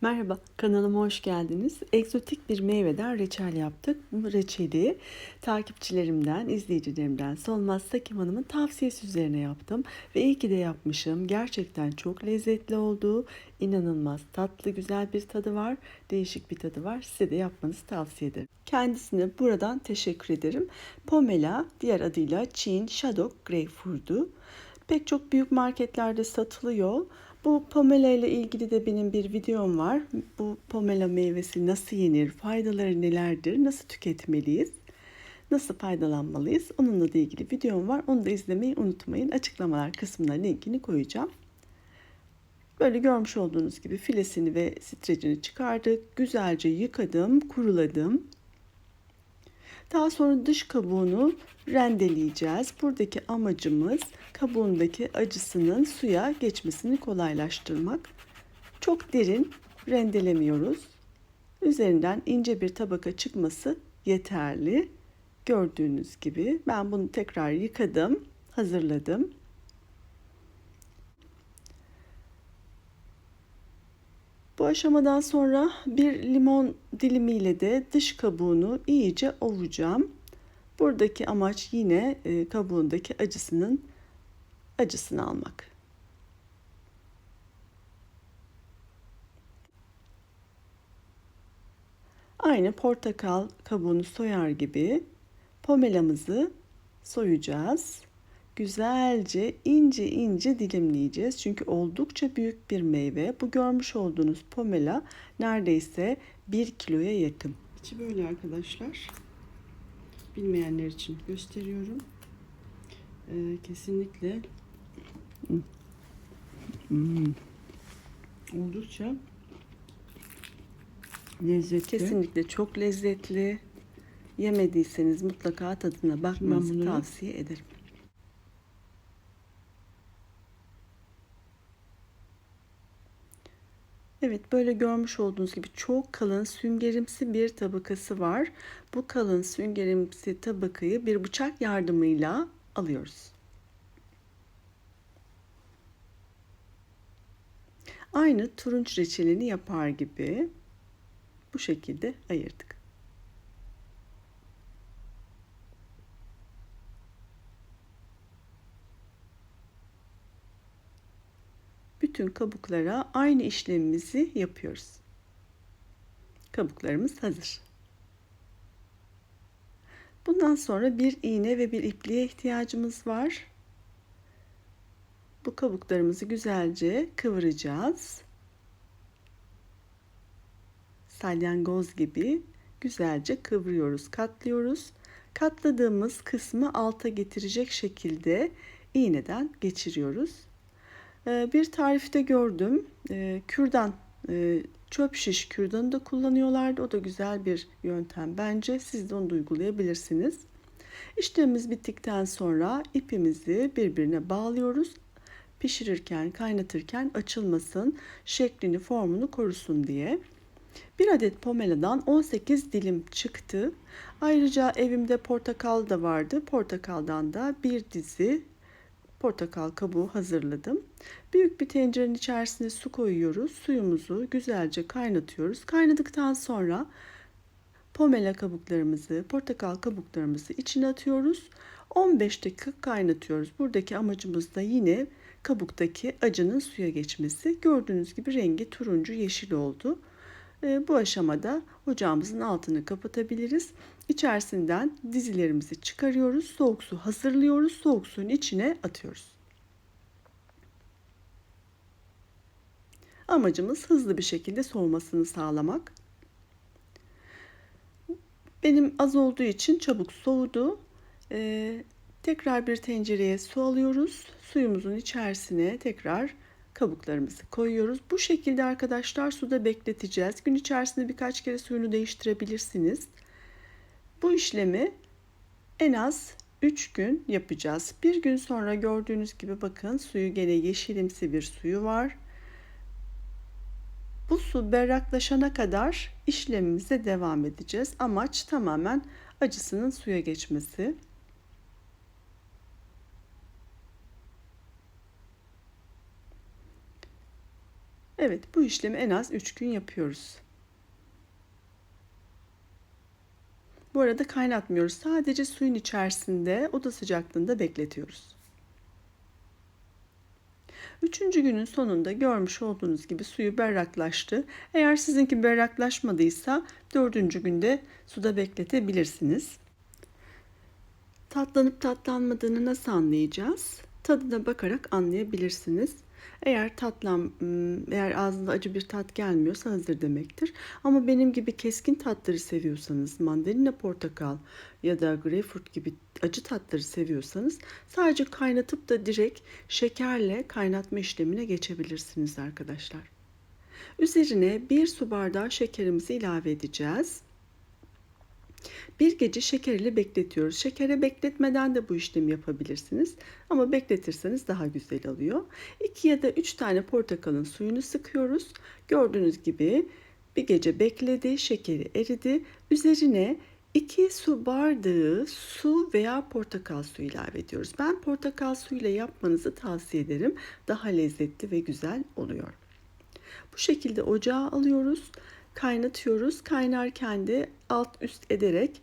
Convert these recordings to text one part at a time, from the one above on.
Merhaba, kanalıma hoş geldiniz. Egzotik bir meyveden reçel yaptık. Bu reçeli takipçilerimden, izleyicilerimden Solmaz Sakim Hanım'ın tavsiyesi üzerine yaptım. Ve iyi ki de yapmışım. Gerçekten çok lezzetli oldu. İnanılmaz tatlı, güzel bir tadı var. Değişik bir tadı var. Size de yapmanızı tavsiye ederim. Kendisine buradan teşekkür ederim. Pomela, diğer adıyla Çin Shadow Greyfurt'u. Pek çok büyük marketlerde satılıyor. Bu pomela ile ilgili de benim bir videom var. Bu pomela meyvesi nasıl yenir, faydaları nelerdir, nasıl tüketmeliyiz, nasıl faydalanmalıyız onunla da ilgili videom var. Onu da izlemeyi unutmayın. Açıklamalar kısmına linkini koyacağım. Böyle görmüş olduğunuz gibi filesini ve strecini çıkardık. Güzelce yıkadım, kuruladım. Daha sonra dış kabuğunu rendeleyeceğiz. Buradaki amacımız kabuğundaki acısının suya geçmesini kolaylaştırmak. Çok derin rendelemiyoruz. Üzerinden ince bir tabaka çıkması yeterli. Gördüğünüz gibi ben bunu tekrar yıkadım, hazırladım. Bu aşamadan sonra bir limon dilimiyle de dış kabuğunu iyice ovacağım. Buradaki amaç yine e, kabuğundaki acısının acısını almak. Aynı portakal kabuğunu soyar gibi pomelamızı soyacağız güzelce ince ince dilimleyeceğiz. Çünkü oldukça büyük bir meyve. Bu görmüş olduğunuz pomela neredeyse 1 kiloya yakın. İçi böyle arkadaşlar. Bilmeyenler için gösteriyorum. Ee, kesinlikle hmm. oldukça lezzetli. Kesinlikle çok lezzetli. Yemediyseniz mutlaka tadına bakmanızı tavsiye ederim. Evet böyle görmüş olduğunuz gibi çok kalın süngerimsi bir tabakası var. Bu kalın süngerimsi tabakayı bir bıçak yardımıyla alıyoruz. Aynı turunç reçelini yapar gibi bu şekilde ayırdık. Bütün kabuklara aynı işlemimizi yapıyoruz. Kabuklarımız hazır. Bundan sonra bir iğne ve bir ipliğe ihtiyacımız var. Bu kabuklarımızı güzelce kıvıracağız. Salyangoz gibi güzelce kıvırıyoruz, katlıyoruz. Katladığımız kısmı alta getirecek şekilde iğneden geçiriyoruz. Ee, bir tarifte gördüm. Ee, kürdan, e, çöp şiş kürdanı da kullanıyorlardı. O da güzel bir yöntem bence. Siz de onu da uygulayabilirsiniz. İşlemimiz bittikten sonra ipimizi birbirine bağlıyoruz. Pişirirken, kaynatırken açılmasın, şeklini, formunu korusun diye. Bir adet pomeladan 18 dilim çıktı. Ayrıca evimde portakal da vardı. Portakaldan da bir dizi portakal kabuğu hazırladım. Büyük bir tencerenin içerisine su koyuyoruz. Suyumuzu güzelce kaynatıyoruz. Kaynadıktan sonra pomela kabuklarımızı, portakal kabuklarımızı içine atıyoruz. 15 dakika kaynatıyoruz. Buradaki amacımız da yine kabuktaki acının suya geçmesi. Gördüğünüz gibi rengi turuncu yeşil oldu. Ee, bu aşamada ocağımızın altını kapatabiliriz. İçerisinden dizilerimizi çıkarıyoruz. Soğuk su hazırlıyoruz. Soğuk suyun içine atıyoruz. Amacımız hızlı bir şekilde soğumasını sağlamak. Benim az olduğu için çabuk soğudu. Ee, tekrar bir tencereye su alıyoruz. Suyumuzun içerisine tekrar kabuklarımızı koyuyoruz. Bu şekilde arkadaşlar suda bekleteceğiz. Gün içerisinde birkaç kere suyunu değiştirebilirsiniz. Bu işlemi en az 3 gün yapacağız. Bir gün sonra gördüğünüz gibi bakın suyu gene yeşilimsi bir suyu var. Bu su berraklaşana kadar işlemimize devam edeceğiz. Amaç tamamen acısının suya geçmesi. Evet bu işlemi en az 3 gün yapıyoruz. Bu arada kaynatmıyoruz. Sadece suyun içerisinde oda sıcaklığında bekletiyoruz. Üçüncü günün sonunda görmüş olduğunuz gibi suyu berraklaştı. Eğer sizinki berraklaşmadıysa dördüncü günde suda bekletebilirsiniz. Tatlanıp tatlanmadığını nasıl anlayacağız? Tadına bakarak anlayabilirsiniz. Eğer tatlan, eğer ağzında acı bir tat gelmiyorsa hazır demektir. Ama benim gibi keskin tatları seviyorsanız, mandalina, portakal ya da greyfurt gibi acı tatları seviyorsanız sadece kaynatıp da direkt şekerle kaynatma işlemine geçebilirsiniz arkadaşlar. Üzerine bir su bardağı şekerimizi ilave edeceğiz. Bir gece şeker bekletiyoruz. Şekere bekletmeden de bu işlemi yapabilirsiniz. Ama bekletirseniz daha güzel oluyor. 2 ya da 3 tane portakalın suyunu sıkıyoruz. Gördüğünüz gibi bir gece bekledi, şekeri eridi. Üzerine 2 su bardağı su veya portakal suyu ilave ediyoruz. Ben portakal suyuyla yapmanızı tavsiye ederim. Daha lezzetli ve güzel oluyor. Bu şekilde ocağa alıyoruz kaynatıyoruz. Kaynarken de alt üst ederek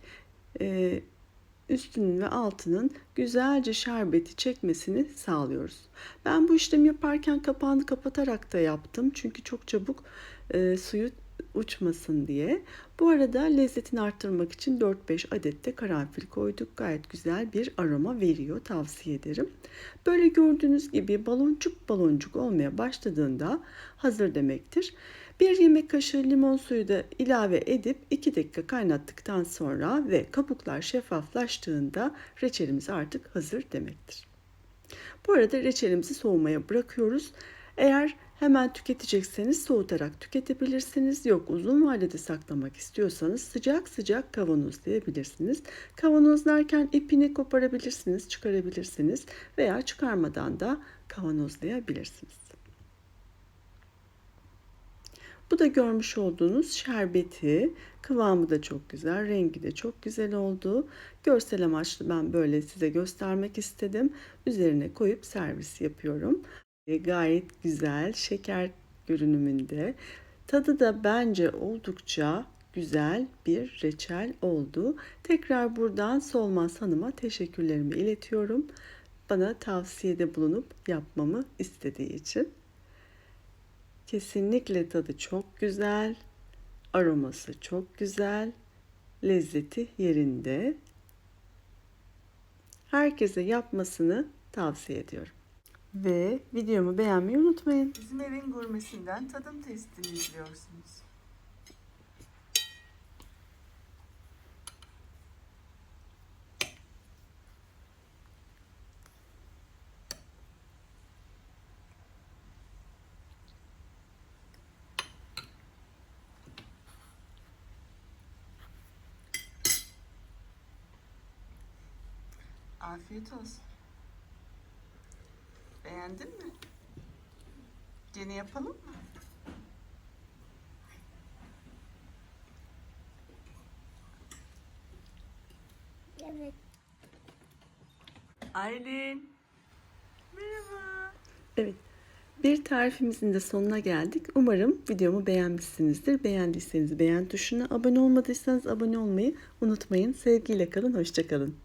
e, üstünün ve altının güzelce şerbeti çekmesini sağlıyoruz. Ben bu işlemi yaparken kapağını kapatarak da yaptım. Çünkü çok çabuk e, suyu uçmasın diye. Bu arada lezzetini arttırmak için 4-5 adet de karanfil koyduk. Gayet güzel bir aroma veriyor. Tavsiye ederim. Böyle gördüğünüz gibi baloncuk baloncuk olmaya başladığında hazır demektir. Bir yemek kaşığı limon suyu da ilave edip 2 dakika kaynattıktan sonra ve kabuklar şeffaflaştığında reçelimiz artık hazır demektir. Bu arada reçelimizi soğumaya bırakıyoruz. Eğer hemen tüketecekseniz soğutarak tüketebilirsiniz. Yok uzun vadede saklamak istiyorsanız sıcak sıcak kavanozlayabilirsiniz. Kavanozlarken ipini koparabilirsiniz, çıkarabilirsiniz veya çıkarmadan da kavanozlayabilirsiniz. Bu da görmüş olduğunuz şerbeti. Kıvamı da çok güzel, rengi de çok güzel oldu. Görsel amaçlı ben böyle size göstermek istedim. Üzerine koyup servis yapıyorum. E, gayet güzel şeker görünümünde. Tadı da bence oldukça güzel bir reçel oldu. Tekrar buradan Solmaz Hanım'a teşekkürlerimi iletiyorum. Bana tavsiyede bulunup yapmamı istediği için. Kesinlikle tadı çok güzel. Aroması çok güzel. Lezzeti yerinde. Herkese yapmasını tavsiye ediyorum. Ve videomu beğenmeyi unutmayın. Bizim evin gurmesinden tadım testini izliyorsunuz. Afiyet olsun. Beğendin mi? Gene yapalım mı? Evet. Aylin. Merhaba. Evet. Bir tarifimizin de sonuna geldik. Umarım videomu beğenmişsinizdir. Beğendiyseniz beğen tuşuna, abone olmadıysanız abone olmayı unutmayın. Sevgiyle kalın, hoşçakalın.